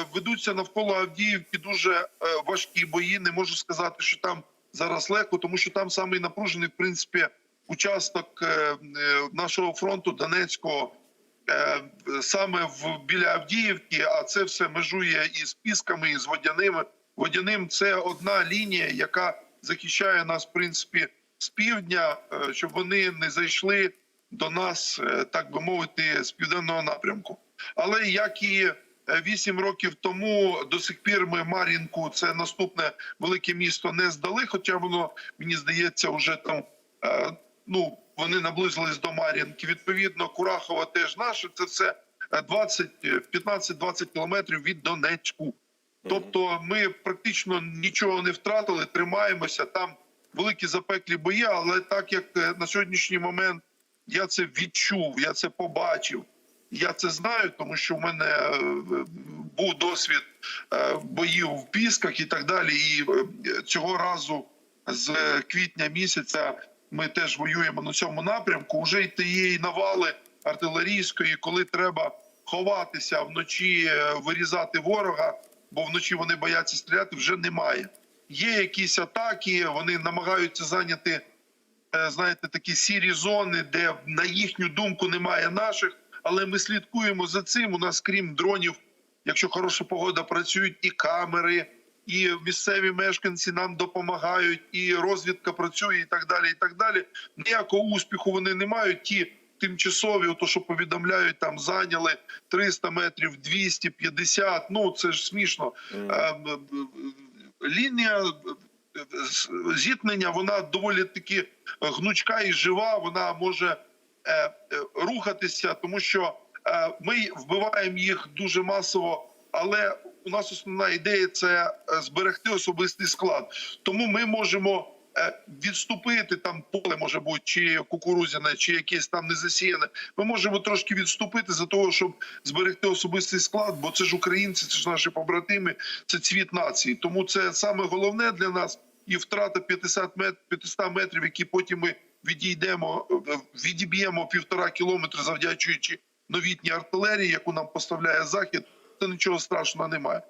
е, ведуться навколо Авдіївки дуже е, важкі бої. Не можу сказати, що там зараз легко, тому що там самий напружений, в принципі, участок е, нашого фронту Донецького. Саме в біля Авдіївки, а це все межує із Пісками, і з Водяними. Водяним це одна лінія, яка захищає нас, в принципі, з півдня, щоб вони не зайшли до нас, так би мовити, з південного напрямку. Але як і е, вісім років тому, до сих пір ми Мар'їнку, це наступне велике місто, не здали. Хоча воно мені здається, вже там е, ну вони наблизились до Мар'їнки. Відповідно, Курахова теж наше. Це все е, 20, е, 15-20 кілометрів від Донецьку. Тобто, ми практично нічого не втратили, тримаємося там. Великі запеклі бої, але так як на сьогоднішній момент я це відчув, я це побачив. Я це знаю, тому що в мене е, був досвід е, боїв в Пісках і так далі. І е, цього разу з квітня місяця ми теж воюємо на цьому напрямку. Уже й тієї навали артилерійської, коли треба ховатися вночі, вирізати ворога, бо вночі вони бояться стріляти, вже немає. Є якісь атаки, вони намагаються зайняти знаєте, такі сірі зони, де на їхню думку немає наших, але ми слідкуємо за цим. У нас, крім дронів, якщо хороша погода, працюють і камери, і місцеві мешканці нам допомагають, і розвідка працює, і так далі. І так далі. Ніякого успіху вони не мають. Ті тимчасові, то що повідомляють, там зайняли 300 метрів, 250, Ну це ж смішно. Б- Лінія е, зіткнення вона доволі таки гнучка і жива. Вона може рухатися, тому що е, ми вбиваємо їх дуже масово. Але у нас основна ідея це е, зберегти особистий склад. Тому ми можемо е, відступити там поле може бути чи кукурузяне, чи якесь там незасіяне. Ми можемо трошки відступити за того, щоб зберегти особистий склад, бо це ж українці, це ж наші побратими, це цвіт нації. Тому це саме головне для нас і втрата 50 мет, 500 метрів, які потім ми відійдемо, е, відіб'ємо півтора кілометри, завдячуючи новітній артилерії, яку нам поставляє захід. Це нічого страшного немає.